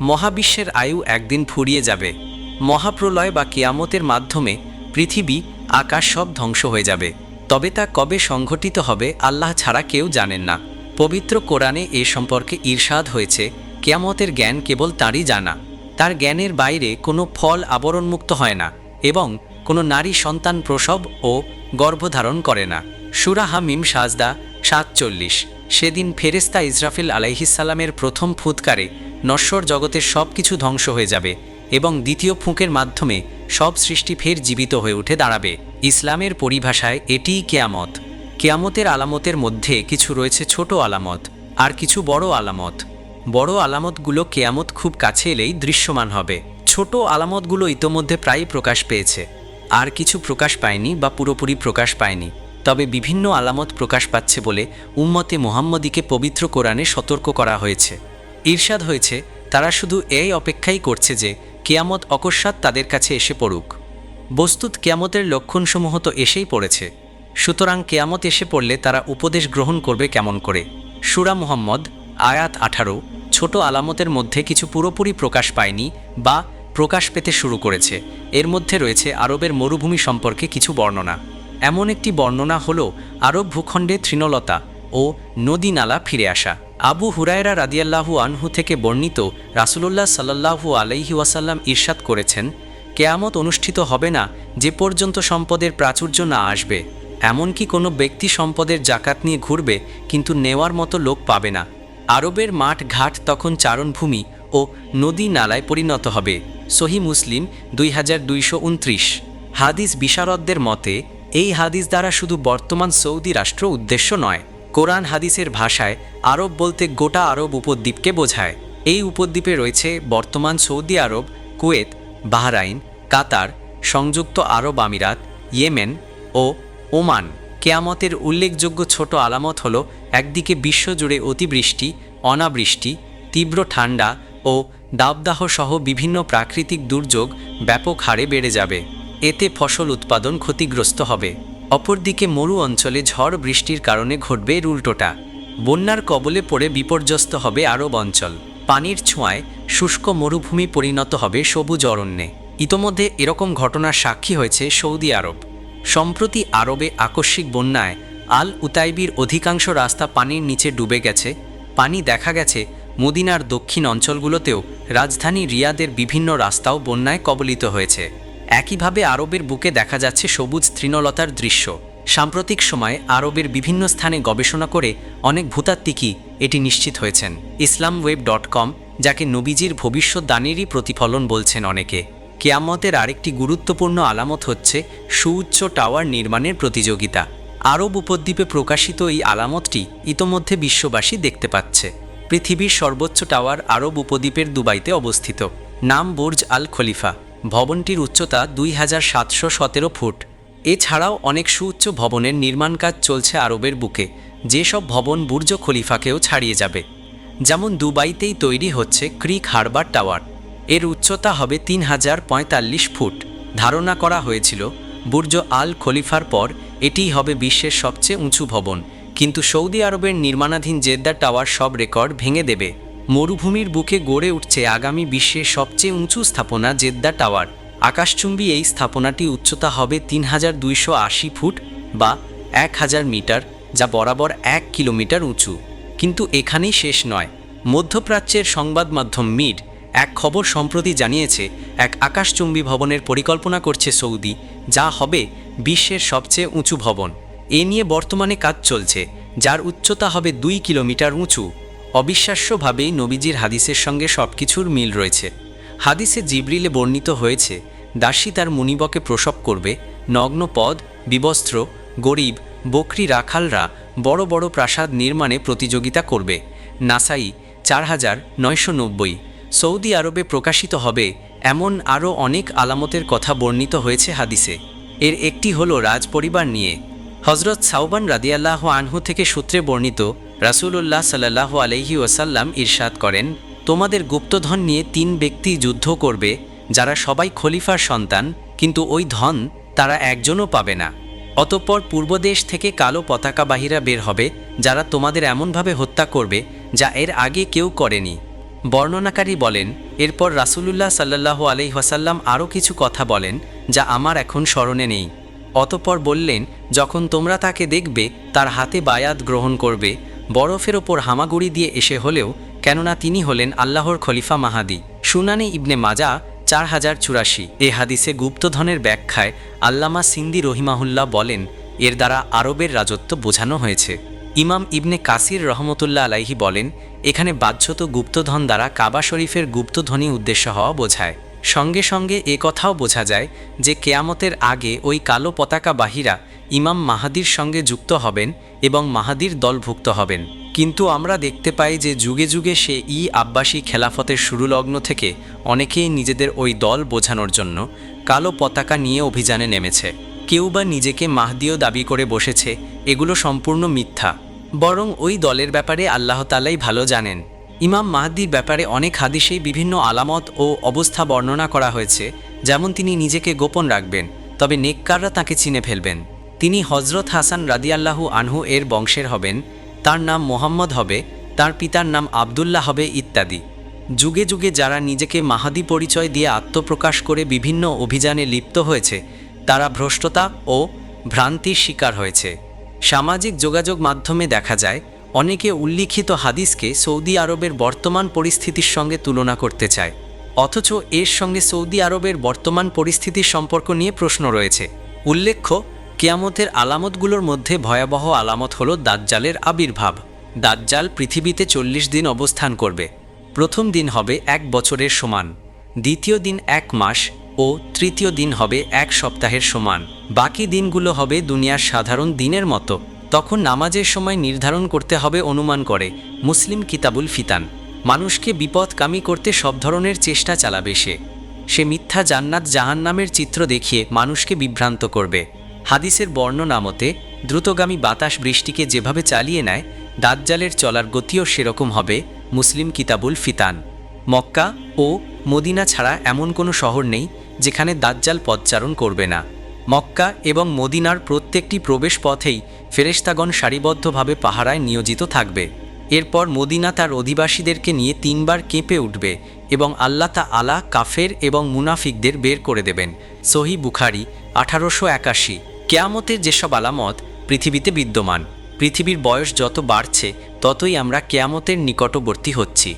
মহাবিশ্বের আয়ু একদিন ফুরিয়ে যাবে। মহাপ্রলয় বা কেয়ামতের মাধ্যমে পৃথিবী, আকাশ সব ধ্বংস হয়ে যাবে। তবে তা কবে সংঘটিত হবে আল্লাহ ছাড়া কেউ জানেন না। পবিত্র কোরআনে এ সম্পর্কে ঈর্ষাদ হয়েছে, কেয়ামতের জ্ঞান কেবল তাঁরই জানা। তার জ্ঞানের বাইরে কোনো ফল আবরণমুক্ত হয় না এবং কোনো নারী সন্তান প্রসব ও গর্ভধারণ করে না। সুরাহা মিম সাজদা সাতচল্লিশ। সেদিন ফেরেস্তা ইসরাফিল আলাইহিসাল্লামের প্রথম ফুৎকারে নশ্বর জগতের সব কিছু ধ্বংস হয়ে যাবে এবং দ্বিতীয় ফুঁকের মাধ্যমে সব সৃষ্টি ফের জীবিত হয়ে উঠে দাঁড়াবে। ইসলামের পরিভাষায় এটিই কেয়ামত। কেয়ামতের আলামতের মধ্যে কিছু রয়েছে ছোট আলামত আর কিছু বড় আলামত। বড় আলামতগুলো কেয়ামত খুব কাছে এলেই দৃশ্যমান হবে। ছোট আলামতগুলো ইতোমধ্যে প্রায় প্রকাশ পেয়েছে। আর কিছু প্রকাশ পায়নি বা পুরোপুরি প্রকাশ পায়নি। তবে বিভিন্ন আলামত প্রকাশ পাচ্ছে বলে উম্মতে মোহাম্মদীকে পবিত্র কোরআনে সতর্ক করা হয়েছে। ঈর্ষাদ হয়েছে, তারা শুধু এই অপেক্ষাই করছে যে কেয়ামত অকস্মাৎ তাদের কাছে এসে পড়ুক। বস্তুত কেয়ামতের লক্ষণসমূহ তো এসেই পড়েছে। সুতরাং কেয়ামত এসে পড়লে তারা উপদেশ গ্রহণ করবে কেমন করে? সুরা মুহাম্মদ, আয়াত আঠারো, ছোট আলামতের মধ্যে কিছু পুরোপুরি প্রকাশ পায়নি বা প্রকাশ পেতে শুরু করেছে। এর মধ্যে রয়েছে আরবের মরুভূমি সম্পর্কে কিছু বর্ণনা। এমন একটি বর্ণনা হল আরব ভূখণ্ডে তৃণলতা ও নদী নালা ফিরে আসা। আবু হুরায়রা রাদিয়াল্লাহু আনহু থেকে বর্ণিত রাসুলুল্লাহ সাল্লাহু আলাইহি ওয়াসাল্লাম ঈর্ষাদ করেছেন, কেয়ামত অনুষ্ঠিত হবে না, যে পর্যন্ত সম্পদের প্রাচুর্য না আসবে। এমনকি কোনো ব্যক্তি সম্পদের জাকাত নিয়ে ঘুরবে, কিন্তু নেওয়ার মতো লোক পাবে না। আরবের মাঠ ঘাট তখন চারণভূমি ও নদী নালায় পরিণত হবে। সহি মুসলিম দুই হাজার দুইশো উনত্রিশ। হাদিস বিশারদদের মতে, এই হাদিস দ্বারা শুধু বর্তমান সৌদি রাষ্ট্র উদ্দেশ্য নয় কোরআন হাদিসের ভাষায় আরব বলতে গোটা আরব উপদ্বীপকে বোঝায়। এই উপদ্বীপে রয়েছে বর্তমান সৌদি আরব, কুয়েত, বাহরাইন, কাতার, সংযুক্ত আরব আমিরাত, ইয়েমেন ও ওমান। কেয়ামতের উল্লেখযোগ্য ছোট আলামত হল, একদিকে বিশ্বজুড়ে অতিবৃষ্টি, অনাবৃষ্টি, তীব্র ঠান্ডা ও দাবদাহ সহ বিভিন্ন প্রাকৃতিক দুর্যোগ ব্যাপক হারে বেড়ে যাবে। এতে ফসল উৎপাদন ক্ষতিগ্রস্ত হবে। অপরদিকে মরু অঞ্চলে ঝড় বৃষ্টির কারণে ঘটবে এর উল্টোটা বন্যার কবলে পড়ে বিপর্যস্ত হবে আরব অঞ্চল। পানির ছোঁয়ায় শুষ্ক মরুভূমি পরিণত হবে সবুজ অরণ্যে। ইতোমধ্যে এরকম ঘটনার সাক্ষী হয়েছে সৌদি আরব। সম্প্রতি আরবে আকস্মিক বন্যায় আল উতাইবির অধিকাংশ রাস্তা পানির নিচে ডুবে গেছে। পানি দেখা গেছে মদিনার দক্ষিণ অঞ্চলগুলোতেও। রাজধানী রিয়াদের বিভিন্ন রাস্তাও বন্যায় কবলিত হয়েছে। একইভাবে আরবের বুকে দেখা যাচ্ছে সবুজ তৃণলতার দৃশ্য। সাম্প্রতিক সময়ে আরবের বিভিন্ন স্থানে গবেষণা করে অনেক ভূতাত্ত্বিকই এটি নিশ্চিত হয়েছেন। ইসলাম ওয়েব ডট কম, যাকে নবীজির ভবিষ্যৎ দানেরই প্রতিফলন বলছেন অনেকে। কেয়ামতের আরেকটি গুরুত্বপূর্ণ আলামত হচ্ছে সুউচ্চ টাওয়ার নির্মাণের প্রতিযোগিতা। আরব উপদ্বীপে প্রকাশিত এই আলামতটি ইতোমধ্যে বিশ্ববাসী দেখতে পাচ্ছে। পৃথিবীর সর্বোচ্চ টাওয়ার আরব উপদ্বীপের দুবাইতে অবস্থিত। নাম বুর্জ আল খলিফা। ভবনটির উচ্চতা দুই হাজার সাতশো সতেরো ফুট। এছাড়াও অনেক সুউচ্চ ভবনের নির্মাণ কাজ চলছে আরবের বুকে। যেসব ভবন বুর্জ খলিফাকেও ছাড়িয়ে যাবে। যেমন দুবাইতেই তৈরি হচ্ছে ক্রিক হারবার টাওয়ার। এর উচ্চতা হবে তিন হাজার পঁয়তাল্লিশ ফুট। ধারণা করা হয়েছিল, বুর্জ আল খলিফার পর এটিই হবে বিশ্বের সবচেয়ে উঁচু ভবন। কিন্তু সৌদি আরবের নির্মাণাধীন জেদ্দা টাওয়ার সব রেকর্ড ভেঙে দেবে। মরুভূমির বুকে গড়ে উঠছে আগামী বিশ্বের সবচেয়ে উঁচু স্থাপনা জেদ্দা টাওয়ার। আকাশচুম্বী এই স্থাপনাটি উচ্চতা হবে তিন হাজার দুইশো আশি ফুট বা এক হাজার মিটার, যা বরাবর এক কিলোমিটার উঁচু। কিন্তু এখানেই শেষ নয়। মধ্যপ্রাচ্যের সংবাদ মাধ্যম মিড এক খবর সম্প্রতি জানিয়েছে, এক আকাশচুম্বী ভবনের পরিকল্পনা করছে সৌদি, যা হবে বিশ্বের সবচেয়ে উঁচু ভবন। এ নিয়ে বর্তমানে কাজ চলছে, যার উচ্চতা হবে দুই কিলোমিটার উঁচু। অবিশ্বাস্যভাবেই নবীজির হাদিসের সঙ্গে সব কিছুর মিল রয়েছে। হাদিসে জিবরিলে বর্ণিত হয়েছে, দাসী তার মুনিবকে প্রসব করবে, নগ্ন পদ, বিবস্ত্র, গরিব, বকরি রাখালরা বড় বড় প্রাসাদ নির্মাণে প্রতিযোগিতা করবে। নাসাই চার হাজার নয়শো নব্বই, সৌদি আরবে প্রকাশিত হবে এমন আরও অনেক আলামতের কথা বর্ণিত হয়েছে হাদিসে। এর একটি হল রাজপরিবার নিয়ে। হজরত সাউবান রাদিয়াল্লাহ আনহু থেকে সূত্রে বর্ণিত রাসূলুল্লাহ সাল্লাহ আলহি ওয়াসাল্লাম ইরশাদ করেন, তোমাদের গুপ্তধন নিয়ে তিন ব্যক্তি যুদ্ধ করবে, যারা সবাই খলিফার সন্তান, কিন্তু ওই ধন তারা একজনও পাবে না। অতঃপর পূর্বদেশ থেকে কালো পতাকাবাহীরা বের হবে, যারা তোমাদের এমনভাবে হত্যা করবে, যা এর আগে কেউ করেনি। বর্ণনাকারী বলেন, এরপর রাসূলুল্লাহ সাল্লাল্লাহু আলাইহি ওয়াসাল্লাম আরও কিছু কথা বলেন, যা আমার এখন স্মরণে নেই। অতপর বললেন, যখন তোমরা তাকে দেখবে, তার হাতে বায়াত গ্রহণ করবে বরফের ওপর হামাগুড়ি দিয়ে এসে হলেও, কেননা তিনি হলেন আল্লাহর খলিফা মাহাদি। সুনানি ইবনে মাজা চার হাজার চুরাশি। এ হাদিসে গুপ্তধনের ব্যাখ্যায় আল্লামা সিন্দি রহিমাহুল্লাহ বলেন, এর দ্বারা আরবের রাজত্ব বোঝানো হয়েছে। ইমাম ইবনে কাসির রহমতুল্লাহ আলাইহি বলেন, এখানে বাহ্যত গুপ্তধন দ্বারা কাবা শরীফের গুপ্তধনই উদ্দেশ্য হওয়া বোঝায়। সঙ্গে সঙ্গে এ কথাও বোঝা যায় যে কেয়ামতের আগে ওই কালো পতাকা বাহিরা ইমাম মাহাদির সঙ্গে যুক্ত হবেন এবং মাহাদির দলভুক্ত হবেন। কিন্তু আমরা দেখতে পাই যে যুগে যুগে সে ই আব্বাসী খেলাফতের শুরুলগ্ন থেকে অনেকেই নিজেদের ওই দল বোঝানোর জন্য কালো পতাকা নিয়ে অভিযানে নেমেছে। কেউ বা নিজেকে মাহদিও দাবি করে বসেছে, এগুলো সম্পূর্ণ মিথ্যা। বরং ওই দলের ব্যাপারে আল্লাহ তালাই ভালো জানেন। ইমাম মাহাদির ব্যাপারে অনেক হাদিসেই বিভিন্ন আলামত ও অবস্থা বর্ণনা করা হয়েছে, যেমন তিনি নিজেকে গোপন রাখবেন, তবে নেককাররা তাকে চিনে ফেলবেন। তিনি হজরত হাসান রাদিয়াল্লাহু আনহু এর বংশের হবেন, তার নাম মোহাম্মদ হবে, তার পিতার নাম আবদুল্লাহ হবে ইত্যাদি। যুগে যুগে যারা নিজেকে মাহাদি পরিচয় দিয়ে আত্মপ্রকাশ করে বিভিন্ন অভিযানে লিপ্ত হয়েছে, তারা ভ্রষ্টতা ও ভ্রান্তির শিকার হয়েছে। সামাজিক যোগাযোগ মাধ্যমে দেখা যায়, অনেকে উল্লিখিত হাদিসকে সৌদি আরবের বর্তমান পরিস্থিতির সঙ্গে তুলনা করতে চায়। অথচ এর সঙ্গে সৌদি আরবের বর্তমান পরিস্থিতির সম্পর্ক নিয়ে প্রশ্ন রয়েছে। উল্লেখ্য কেয়ামতের আলামতগুলোর মধ্যে ভয়াবহ আলামত হল দাজ্জালের আবির্ভাব। দাজ্জাল পৃথিবীতে চল্লিশ দিন অবস্থান করবে। প্রথম দিন হবে এক বছরের সমান। দ্বিতীয় দিন এক মাস ও তৃতীয় দিন হবে এক সপ্তাহের সমান। বাকি দিনগুলো হবে দুনিয়ার সাধারণ দিনের মতো। তখন নামাজের সময় নির্ধারণ করতে হবে অনুমান করে, মুসলিম কিতাবুল ফিতান। মানুষকে বিপদকামী করতে সব ধরনের চেষ্টা চালাবে সে। সে মিথ্যা জান্নাত জাহান্নামের চিত্র দেখিয়ে মানুষকে বিভ্রান্ত করবে। হাদিসের বর্ণনা মতে, দ্রুতগামী বাতাস বৃষ্টিকে যেভাবে চালিয়ে নেয়, দাজ্জালের চলার গতিও সেরকম হবে, মুসলিম কিতাবুল ফিতান। মক্কা ও মদিনা ছাড়া এমন কোনো শহর নেই, যেখানে দাজ্জাল পদচারণ করবে না। মক্কা এবং মদিনার প্রত্যেকটি প্রবেশ পথেই ফেরেশতাগণ সারিবদ্ধভাবে পাহারায় নিয়োজিত থাকবে। এরপর মদিনা তার অধিবাসীদেরকে নিয়ে তিনবার কেঁপে উঠবে এবং আল্লাহ তা আলা, কাফের এবং মুনাফিকদের বের করে দেবেন। সহি বুখারি, আঠারোশো একাশি। কেয়ামতের যেসব আলামত পৃথিবীতে বিদ্যমান, পৃথিবীর বয়স যত বাড়ছে, ততই আমরা কেয়ামতের নিকটবর্তী হচ্ছি।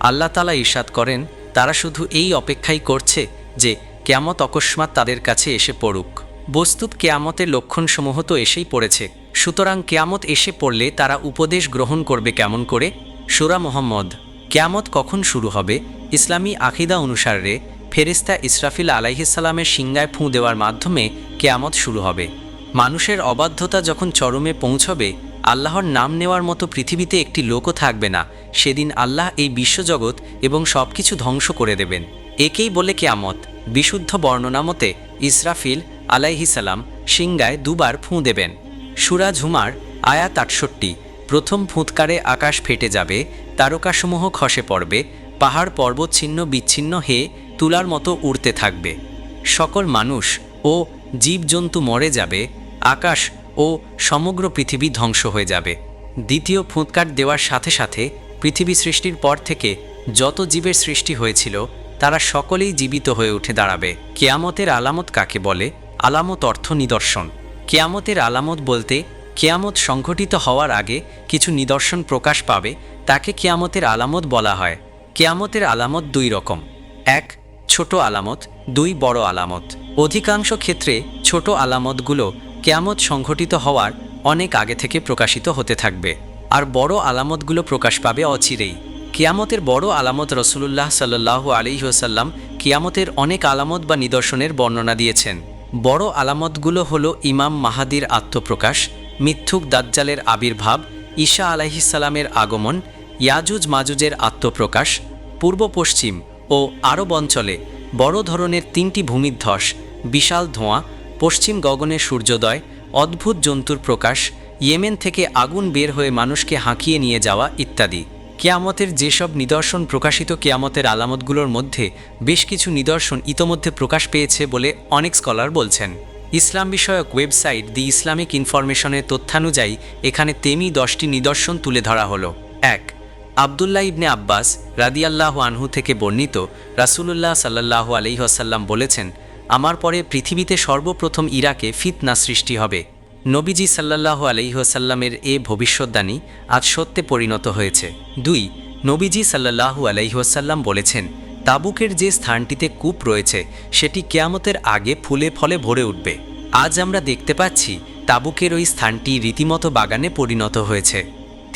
আল্লাহ তালা ইরশাদ করেন, তারা শুধু এই অপেক্ষাই করছে যে কেয়ামত অকস্মাৎ তাদের কাছে এসে পড়ুক। বস্তুত কেয়ামতের লক্ষণসমূহ তো এসেই পড়েছে। সুতরাং কেয়ামত এসে পড়লে তারা উপদেশ গ্রহণ করবে কেমন করে? সুরা মোহাম্মদ, কেয়ামত কখন শুরু হবে? ইসলামী আকিদা অনুসারে ফেরেস্তা ইসরাফিল আলাইহিসাল্লামের সিংগায় ফুঁ দেওয়ার মাধ্যমে কেয়ামত শুরু হবে। মানুষের অবাধ্যতা যখন চরমে পৌঁছবে, আল্লাহর নাম নেওয়ার মতো পৃথিবীতে একটি লোকও থাকবে না। সেদিন আল্লাহ এই বিশ্বজগৎ এবং সব কিছু ধ্বংস করে দেবেন। একেই বলে কেয়ামত। বিশুদ্ধ বর্ণনা মতে ইসরাফিল আলাইহিসাল্লাম সিংগায় দুবার ফুঁ দেবেন। সুরা ঝুমার, আয়াত আটষট্টি। প্রথম ফুৎকারে আকাশ ফেটে যাবে, তারকাসমূহ খসে পড়বে, পাহাড় পর্বত ছিন্ন বিচ্ছিন্ন হয়ে তুলার মতো উড়তে থাকবে। সকল মানুষ ও জীবজন্তু মরে যাবে, আকাশ ও সমগ্র পৃথিবী ধ্বংস হয়ে যাবে। দ্বিতীয় ফুৎকার দেওয়ার সাথে সাথে পৃথিবী সৃষ্টির পর থেকে যত জীবের সৃষ্টি হয়েছিল, তারা সকলেই জীবিত হয়ে উঠে দাঁড়াবে। কেয়ামতের আলামত কাকে বলে? আলামত অর্থ নিদর্শন। কেয়ামতের আলামত বলতে কেয়ামত সংঘটিত হওয়ার আগে কিছু নিদর্শন প্রকাশ পাবে, তাকে কেয়ামতের আলামত বলা হয়। কেয়ামতের আলামত দুই রকম। এক ছোট আলামত, দুই বড় আলামত। অধিকাংশ ক্ষেত্রে ছোট আলামতগুলো কেয়ামত সংঘটিত হওয়ার অনেক আগে থেকে প্রকাশিত হতে থাকবে। আর বড় আলামতগুলো প্রকাশ পাবে অচিরেই। কিয়ামতের বড় আলামত রসুল্লাহ সাল্লাহু আলিহাসাল্লাম কিয়ামতের অনেক আলামত বা নিদর্শনের বর্ণনা দিয়েছেন। বড় আলামতগুলো হল ইমাম মাহাদির আত্মপ্রকাশ, মিথ্যুক দাজ্জালের আবির্ভাব, ঈশা আলাইহিসাল্লামের আগমন ইয়াজুজ মাজুজের আত্মপ্রকাশ, পূর্ব পশ্চিম ও আরব অঞ্চলে বড় ধরনের তিনটি ভূমিধ্বস, বিশাল ধোঁয়া, পশ্চিম গগনে সূর্যোদয়, অদ্ভুত জন্তুর প্রকাশ, ইয়েমেন থেকে আগুন বের হয়ে মানুষকে হাঁকিয়ে নিয়ে যাওয়া ইত্যাদি। কেয়ামতের যেসব নিদর্শন প্রকাশিত কেয়ামতের আলামতগুলোর মধ্যে বেশ কিছু নিদর্শন ইতোমধ্যে প্রকাশ পেয়েছে বলে অনেক স্কলার বলছেন। ইসলাম বিষয়ক ওয়েবসাইট দি ইসলামিক ইনফরমেশনের তথ্যানুযায়ী এখানে তেমি দশটি নিদর্শন তুলে ধরা হলো। এক আবদুল্লাহ ইবনে আব্বাস রাদিয়াল্লাহ আনহু থেকে বর্ণিত রাসূলুল্লাহ সাল্লাল্লাহু আলাইহি ওয়াসাল্লাম বলেছেন, আমার পরে পৃথিবীতে সর্বপ্রথম ইরাকে ফিতনা সৃষ্টি হবে। নবীজি সাল্লাল্লাহু আলাইহি ওয়াসাল্লামের এ ভবিষ্যদ্বাণী আজ সত্যে পরিণত হয়েছে। দুই, নবীজি সাল্লাল্লাহু আলাইহি ওয়াসাল্লাম বলেছেন, তাবুকের যে স্থানটিতে কূপ রয়েছে, সেটি কেয়ামতের আগে ফুলে ফলে ভরে উঠবে। আজ আমরা দেখতে পাচ্ছি তাবুকের ওই স্থানটি রীতিমতো বাগানে পরিণত হয়েছে।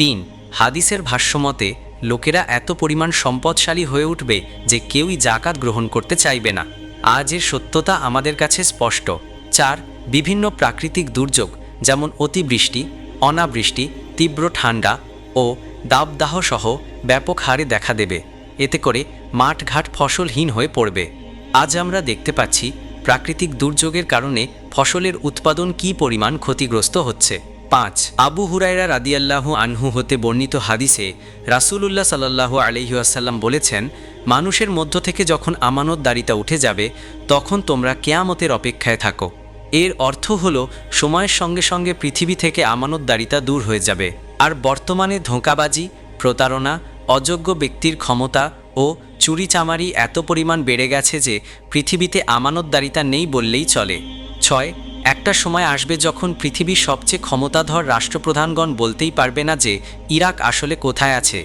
তিন হাদিসের ভাষ্যমতে লোকেরা এত পরিমাণ সম্পদশালী হয়ে উঠবে যে কেউই জাকাত গ্রহণ করতে চাইবে না। আজ এর সত্যতা আমাদের কাছে স্পষ্ট। চার, বিভিন্ন প্রাকৃতিক দুর্যোগ, যেমন অতিবৃষ্টি, অনাবৃষ্টি, তীব্র ঠান্ডা ও দাবদাহ সহ ব্যাপক হারে দেখা দেবে। এতে করে মাঠঘাট ফসলহীন হয়ে পড়বে। আজ আমরা দেখতে পাচ্ছি প্রাকৃতিক দুর্যোগের কারণে ফসলের উৎপাদন কী পরিমাণ ক্ষতিগ্রস্ত হচ্ছে। পাঁচ, আবু হুরায়রা রাদিয়াল্লাহু আনহু হতে বর্ণিত হাদিসে রাসূলুল্লাহ সাল্লাল্লাহু আলাইহি আসাল্লাম বলেছেন, মানুষের মধ্য থেকে যখন আমানত আমানতদারিতা উঠে যাবে, তখন তোমরা কেয়ামতের অপেক্ষায় থাকো। এর অর্থ হল, সময়ের সঙ্গে সঙ্গে পৃথিবী থেকে আমানতদারিতা দূর হয়ে যাবে। আর বর্তমানে ধোঁকাবাজি, প্রতারণা, অযোগ্য ব্যক্তির ক্ষমতা ও চুরিচামারি এত পরিমাণ বেড়ে গেছে যে, পৃথিবীতে আমানতদারিতা নেই বললেই চলে। ছয়, একটা সময় আসবে যখন পৃথিবীর সবচেয়ে ক্ষমতাধর রাষ্ট্রপ্রধানগণ বলতেই পারবে না যে ইরাক আসলে কোথায় আছে।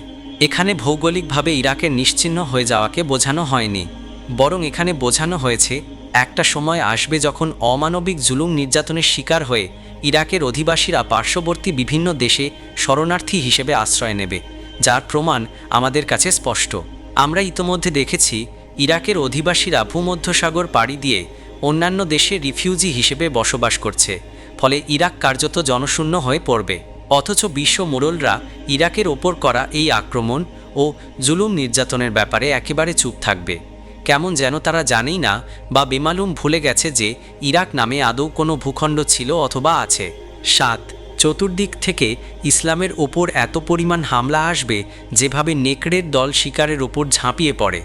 এখানে ভৌগোলিকভাবে ইরাকের নিশ্চিহ্ন হয়ে যাওয়াকে বোঝানো হয়নি। বরং এখানে বোঝানো হয়েছে, একটা সময় আসবে যখন অমানবিক জুলুম নির্যাতনের শিকার হয়ে ইরাকের অধিবাসীরা পার্শ্ববর্তী বিভিন্ন দেশে শরণার্থী হিসেবে আশ্রয় নেবে, যার প্রমাণ আমাদের কাছে স্পষ্ট। আমরা ইতোমধ্যে দেখেছি, ইরাকের অধিবাসীরা ভূমধ্যসাগর পাড়ি দিয়ে অন্যান্য দেশে রিফিউজি হিসেবে বসবাস করছে, ফলে ইরাক কার্যত জনশূন্য হয়ে পড়বে। অথচ বিশ্ব মোড়লরা ইরাকের ওপর করা এই আক্রমণ ও জুলুম নির্যাতনের ব্যাপারে একেবারে চুপ থাকবে। কেমন যেন তারা জানেই না বা বেমালুম ভুলে গেছে যে ইরাক নামে আদৌ কোনো ভূখণ্ড ছিল অথবা আছে। সাত, চতুর্দিক থেকে ইসলামের ওপর এত পরিমাণ হামলা আসবে যেভাবে নেকড়ের দল শিকারের ওপর ঝাঁপিয়ে পড়ে।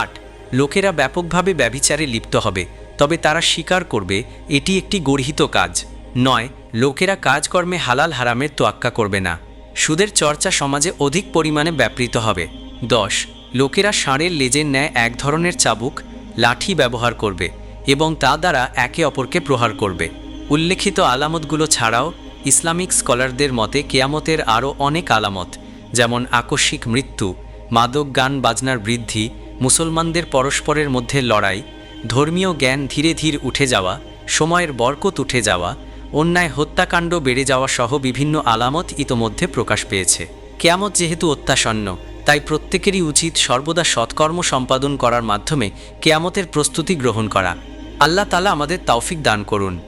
আট, লোকেরা ব্যাপকভাবে ব্যভিচারে লিপ্ত হবে। তবে তারা স্বীকার করবে, এটি একটি গর্হিত কাজ। নয়, লোকেরা কাজকর্মে হালাল হারামের তোয়াক্কা করবে না। সুদের চর্চা সমাজে অধিক পরিমাণে ব্যাপৃত হবে। দশ, লোকেরা ষাঁড়ের লেজের ন্যায় এক ধরনের চাবুক, লাঠি ব্যবহার করবে এবং তা দ্বারা একে অপরকে প্রহার করবে। উল্লেখিত আলামতগুলো ছাড়াও, ইসলামিক স্কলারদের মতে কেয়ামতের আরও অনেক আলামত, যেমন আকস্মিক মৃত্যু, মাদক গান বাজনার বৃদ্ধি, মুসলমানদের পরস্পরের মধ্যে লড়াই ধর্মীয় জ্ঞান ধীরে ধীরে উঠে যাওয়া, সময়ের বরকত উঠে যাওয়া, অন্যায় হত্যাকাণ্ড বেড়ে যাওয়া সহ বিভিন্ন আলামত ইতোমধ্যে প্রকাশ পেয়েছে। কেয়ামত যেহেতু অত্যাসন্ন, তাই প্রত্যেকেরই উচিত সর্বদা সৎকর্ম সম্পাদন করার মাধ্যমে কেয়ামতের প্রস্তুতি গ্রহণ করা। আল্লাহ তালা আমাদের তৌফিক দান করুন।